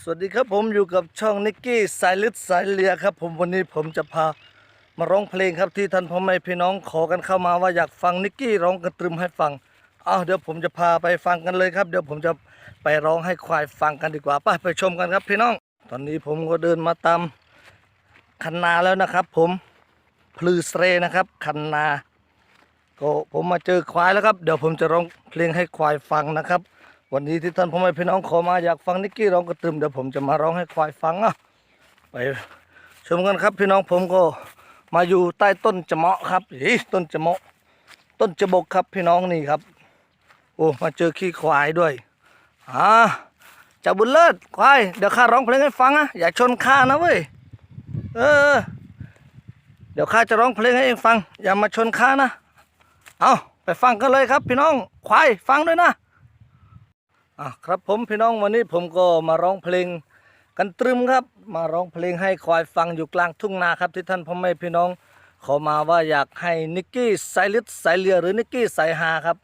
สวัสดีครับผมอยู่กับช่องนิกกี้สายลึกสายเลียครับ ผมวันนี้ผมจะพามาร้องเพลงครับที่ท่านพ่อแม่พี่น้องขอกันเข้ามาว่าอยากฟังนิกกี้ร้องกระตรึมให้ฟังเอาเดี๋ยวผมจะพาไปฟังกันเลยครับ เดี๋ยวผมจะไปร้องให้ควายฟังกันดีกว่าไปไปชมกันครับพี่น้อง ตอนนี้ผมก็เดินมาตามคันนาแล้วนะครับ ผมพลือสเรนะครับคันนา ก็ผมมาเจอควายแล้วครับ เดี๋ยวผมจะร้องเพลงให้ควายฟังนะครับ วันนี้ที่ท่านพ่อแม่พี่น้องขอมาอยากฟังนิกกี้ร้องกระตึมเดี๋ยวผมจะมาร้องให้ควายฟังอะไปชมกันครับพี่น้องผมก็มาอยู่ใต้ต้นจะเมาะครับอีต้นจะเมาะต้นจะบกครับพี่น้องนี่ครับ โอ้มาเจอขี้ควายด้วยอ่าจ้าบุญเลิศควายเดี๋ยวข้าร้องเพลงให้ฟังอะอย่าชนข้านะเว้ยเออ เดี๋ยวข้าจะร้องเพลงให้เองฟัง อย่ามาชนข้านะเอาไปฟังกันเลยครับ พี่น้องควายฟังด้วยนะ อะครับผมพี่น้องวันนี้ผมก็มาร้องเพลงกันตรึมครับ มาร้องเพลงให้ควายฟังอยู่กลางทุ่งนาครับที่ท่านพ่อแม่พี่น้องขอมาว่าอยากให้นิกกี้สายลิดสายเลียหรือนิกกี้สายฮาครับ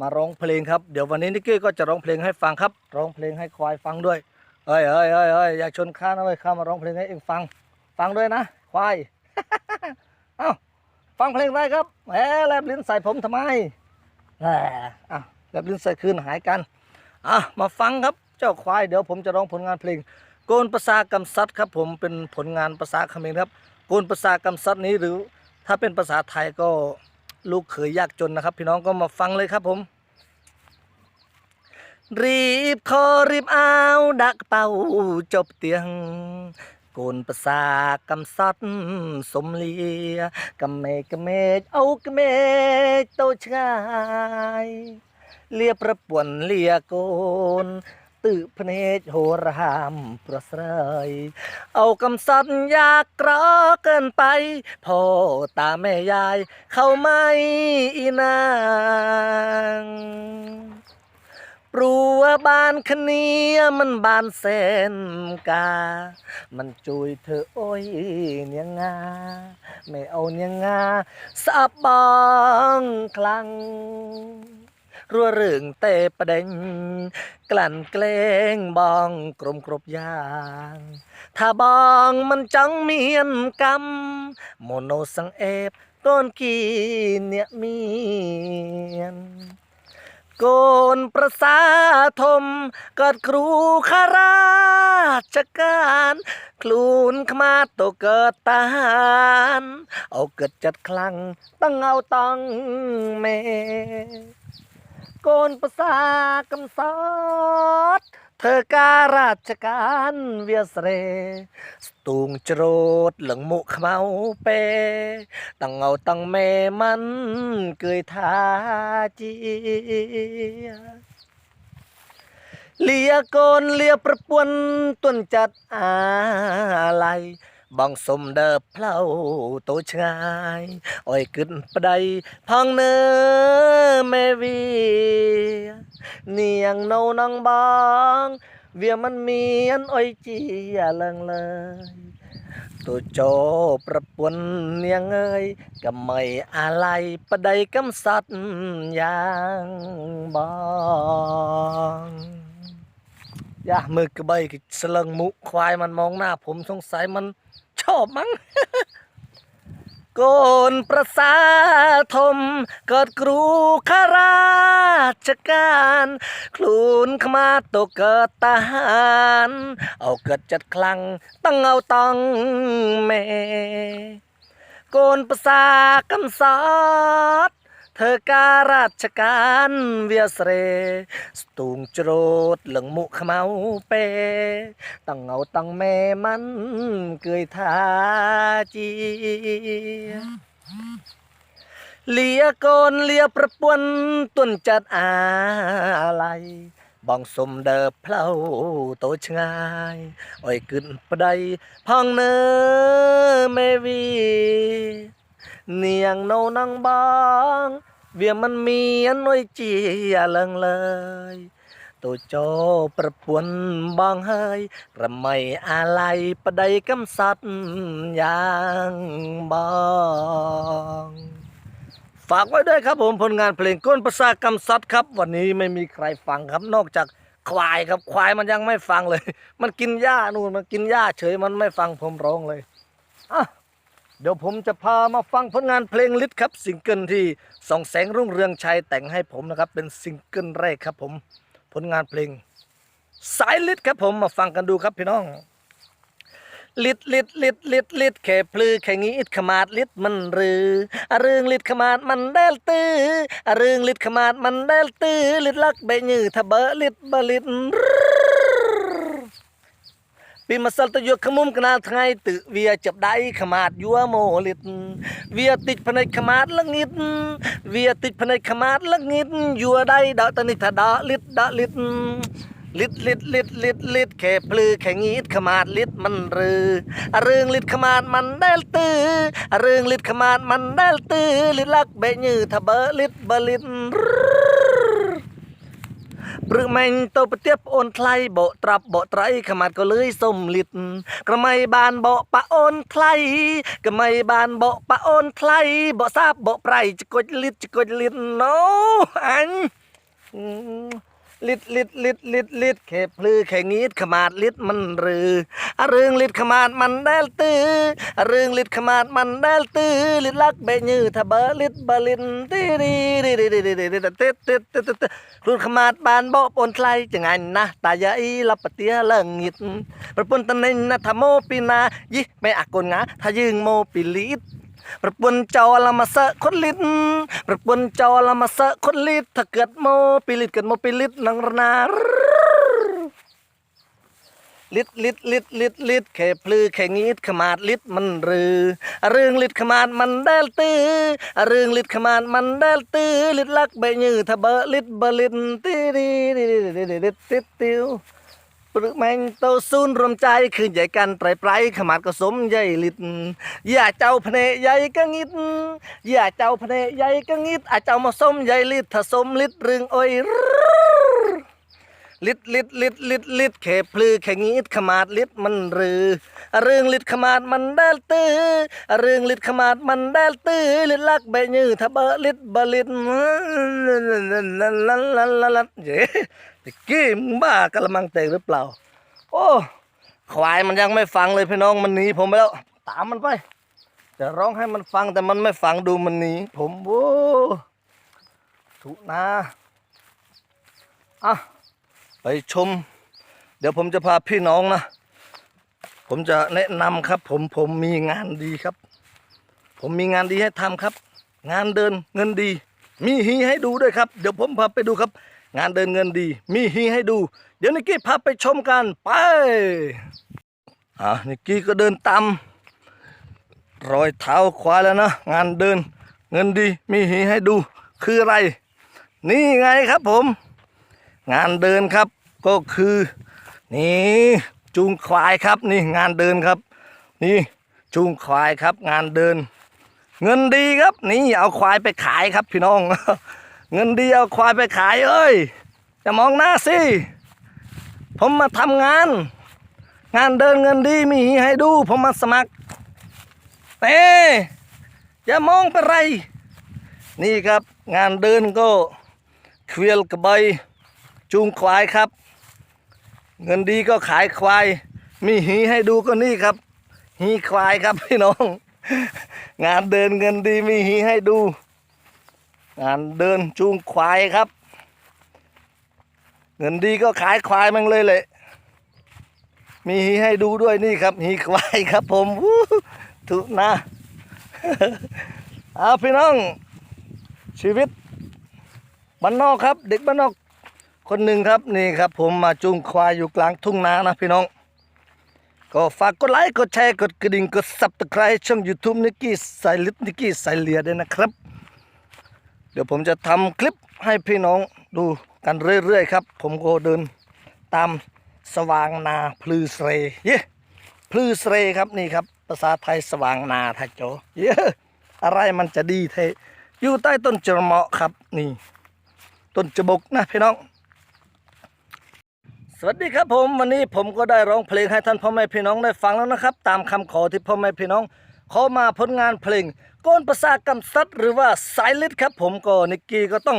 มาร้องเพลงครับเดี๋ยววันนี้นิกกี้ก็จะร้องเพลงให้ฟังครับ ร้องเพลงให้ควายฟังด้วยเอ้ยเอ้ยเอ้ยเอ้ยอย่าชนข้านะเว้ยข้ามาร้องเพลงให้เองฟัง ฟังด้วยนะควายเอ้าฟังเพลงได้ครับแหมแลบลิ้นใส่ผมทำไมแหมอะแลบลิ้นใส่คืนหายกัน อะมาฟังครับเจ้าควายเดี๋ยวผมจะร้องผลงานเพลง โกนภาษากำซัดครับ ผมเป็นผลงานภาษาเขมรครับ โกนภาษากำซัดนี้หรือ ถ้าเป็นภาษาไทยก็ลูกเขยยากจนนะครับ พี่น้องก็มาฟังเลยครับผม รีบคอรีบเอาดักเป่าจบเตียงโกนภาษากำซัดสมเลียกำเมกำเมก เลียประปวนเลียโกนตือพเนจโหรหามประสรยเอากำสัดอยากรอเกินไป พ่อตาแม่ยาย เข้าไม่อีนางปลัวบานคเนียมันบานแสนกา มันจุยเธอโอ้ยเนียงงา ไม่เอาเนียงงาสาบบองคลัง รัวเรื่องเตะประเด็นกลั่นเกล้งบองกรมกรบยาง ถ้าบองมันจังเมียนกำโมโนสังเอฟต้นกีเนียเมียนโกนประสาทมเกิดครูข้าราชการคลูนขมาโตเกิดตาหารเอาเกิดจัดคลังตั้งเอาต้งเม កូនប្រសាកំសត់ធ្វើការរាជការវាស្រេស្ទូងច្រូតលឹងមុខខ្មៅពេតងោតងមេមិនគឺថាជាលាកូនលាប្រពន្ធទុនចាត់អាឡៃ បងសុំដើផ្លូវទៅឆ្ងាយអើយគិតប្តីផងនៅមេវីនាងនៅនឹងបងវាមិនមានអុយជាលឹងឡើយទូចោប្រពន្ធនាងអើយកំមៃអាឡ័យប្តីកំសត់យ៉ាងបងយ៉ាមើលក្បីស្លឹងមុខខ្វាយមិនមកណាខ្ញុំសង្ស័យមិន ชอบมั้งโกนประสาทมกอดครูข้าราชการ คลูนขมาตกเกิดทหาร เอาเกิดจัดคลังต้องเอาต้องเม่โกนประสากำซอด เธอการาชการเวียสเรสตูงโจรดหลืองมุขเมาเปตั้งเอาตั้งแม่มันเกยทาจีเลียกนเลียประปวนต้นจัดอะไรบองสมเดอเพลาโตชงายอ้อยขึ้นปะไดพังเนอแม่วีเนียงโนนังบาง เวียมันมีอันน้อยจียเลิงเลยตัวโจประปวนบางเฮยระไม่อะไรประไดกำสัตยางบางฝากไว้ด้วยครับผมผลงานเพลงก้นภาษากำซัดครับ วันนี้ไม่มีใครฟังครับนอกจากควายครับควายมันยังไม่ฟังเลย มันกินหญ้านู่นมันกินหญ้าเฉยมันไม่ฟังผมร้องเลยอะ เดี๋ยวผมจะพามาฟังผลงานเพลงลิศครับซิงเกิลที่สองแสงรุ่งเรืองชัยแต่งให้ผมนะครับ เป็นซิงเกิลแรกครับผมผลงานเพลง สายลิศครับผมมาฟังกันดูครับพี่น้องลิดลิดลิดลิดลิดแค่พลือแค่งี้อิดขมาดลิดมันรืออเรื่องลิดขมาดมันเดลตื้ออเรื่องลิดขมาดมันเดลตื้อลิดลักเบยือทะเบลิดบลิดปี มาสัลตะยกขมุมกนาไงตึเวียจับได้ขมาดยัวโมลิดเวียติดพนัยขมาดละงิดเวียติดพนัยขมาดละงิดยัวได้ดอกตะนิทะดาลิดดาลิดลิดลิดลิดลิดลิดแค่พลือแค่งีดขมาดลิดมันรืออะเรื่องลิดขมาดมันได้ ព្រឹកមិញទៅប្រទេសប្អូនថ្លៃបោកត្រាប់បោកត្រីខ្មាត់ក៏លឿយសុំលិតក្រមៃបានបោកប៉អូនថ្លៃក្រមៃបានបោកប៉អូនថ្លៃបោកសាបបោកប្រៃចកុចលិតចកុចលិតណូអញ Mm-hmm. ดกระไมบานโบปะโอนไทยกระไมบานโบปะโอนไทยโบทราบโบไพรจะกดลิดจะกดลิดโนอันอืมลิดลิดลิดลิดลิดแค่พลือแค่งีดขมาดลิดมันรืออะเรื่องลิดขมาดมันแดลตื้ออะเรื่องลิดขมาดมันแดลตื้อลิดลักเบยือทะเบลิดบลินตีดีดีดีดีดีดีดีติดติดติดติดครูดขมาดบานบ่ปนไทยจังไงนะตาใหญ่ลับปะเตียเลิงงิดประปุนตะนินนะทะโมปีนายิไม่อักกนงาถ้ายึงโมปิลิด ประปุนจอละมาเสะคนลิดประปุนจอละมาเสะคนลิดถ้าเกิดโมปิลิดเกิดโมปิลิดนังรนาลิดลิดลิดลิดลิดแค่พลือแค่งีดขมาดลิดมันรืออะเรื่องลิดขมาดมันเดลตื้ออะเรื่อง ปรึกแมงโตซูนรวมใจคือใหญ่กันไตรไพรขมาดก็สมใหญ่ลิดอย่าเจ้าพเนใหญ่ก็งิดอย่าเจ้าพเนใหญ่ก็งิดอาเจ้ามาสมใหญ่ลิดถ้าสมลิดรื่องโอ้ยลิดลิดลิดลิดลิดแค่พลือแค่งิดขมาดลิดมันรือ เรื่องลิดขมาดมันเดลตื้อเรื่องลิดขมาดมันเดลตื้อลิดลักใบยือถ้าเบลิดบลิดเย้ ตะกี้มึงบ้ากะละมังแตกหรือเปล่า โอ้ควายมันยังไม่ฟังเลยพี่น้องมันหนีผมไปแล้ว ตามมันไปจะร้องให้มันฟังแต่มันไม่ฟังดูมันหนีผมโว้ถูกนะอะไปชม เดี๋ยวผมจะพาพี่น้องนะ ผมจะแนะนำครับ ผมผมมีงานดีครับ ผมมีงานดีให้ทำครับ งานเดินเงินดี มีฮีให้ดูด้วยครับ เดี๋ยวผมพาไปดูครับ งานเดินเงินดี มีฮีให้ดู เดี๋ยวนิกกี้พาไปชมกันไปอะนิกกี้ก็เดินตามรอยเท้าควายแล้วนะ งานเดินเงินดีมีหีให้ดูคืออะไร นี่ไงครับผม งานเดินครับก็คือ นี่จูงควายครับ นี่งานเดินครับ นี่จูงควายครับ งานเดิน เงินดีครับ นี่เอาควายไปขายครับพี่น้อง เงินดีเอาควายไปขายเอ้ยจะมองหน้าสิผมมาทำงาน งานเดินเงินดีมีให้ดู ผมมาสมัครเต้อย่ามองไปไร นี่ครับงานเดินก็เควียลกระใบจูงควายครับ เงินดีก็ขายควาย มีหีให้ดูก็นี่ครับ หีควายครับพี่น้อง งานเดินเงินดีมีหีให้ดู งานเดินจูงควายครับ เงินดีก็ขายควายมันเลยแหละมีให้ดูด้วยนี่ครับหีควายครับผมถูกนะเอาพี่น้อง ชีวิตบ้านนอกครับ เด็กบ้านนอกคนหนึ่งครับนี่ครับ ผมมาจูงควายอยู่กลางทุ่งนานะพี่น้อง ก็ฝากกดไลค์กดแชร์กดกระดิ่งกดซับสไครต์ช่อง YouTube นิกกี้สายลิปนิกกี้สายเลียด้วยนะครับ เดี๋ยวผมจะทำคลิปให้พี่น้องดูกันเรื่อยๆครับ ผมก็เดินตามสว่างนาพลือเสรเย่พลือเสรครับนี่ครับ ภาษาไทยสว่างนาท่าโจเย่อะไรมันจะดีเทอยู่ใต้ต้นจระเมาะครับนี่ ต้นจบกนะพี่น้อง สวัสดีครับผมวันนี้ผมก็ได้ร้องเพลงให้ท่านพ่อแม่พี่น้องได้ฟังแล้วนะครับ ตามคำขอที่พ่อแม่พี่น้องขอมาผลงานเพลง โกนภาษากำซัดหรือว่าสายลิดครับ ผมก็นิกกี้ก็ต้อง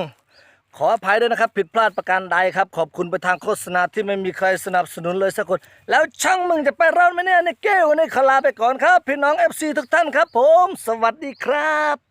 ขออภัยด้วยนะครับ ผิดพลาดประการใดครับ ขอบคุณไปทางโฆษณาที่ไม่มีใครสนับสนุนเลยสักคน แล้วช่างมึงจะไปรอดไหมเนี่ยนเก้วันนี้ขอลาไปก่อนครับ พี่น้อง FC ทุกท่านครับ ผม สวัสดีครับ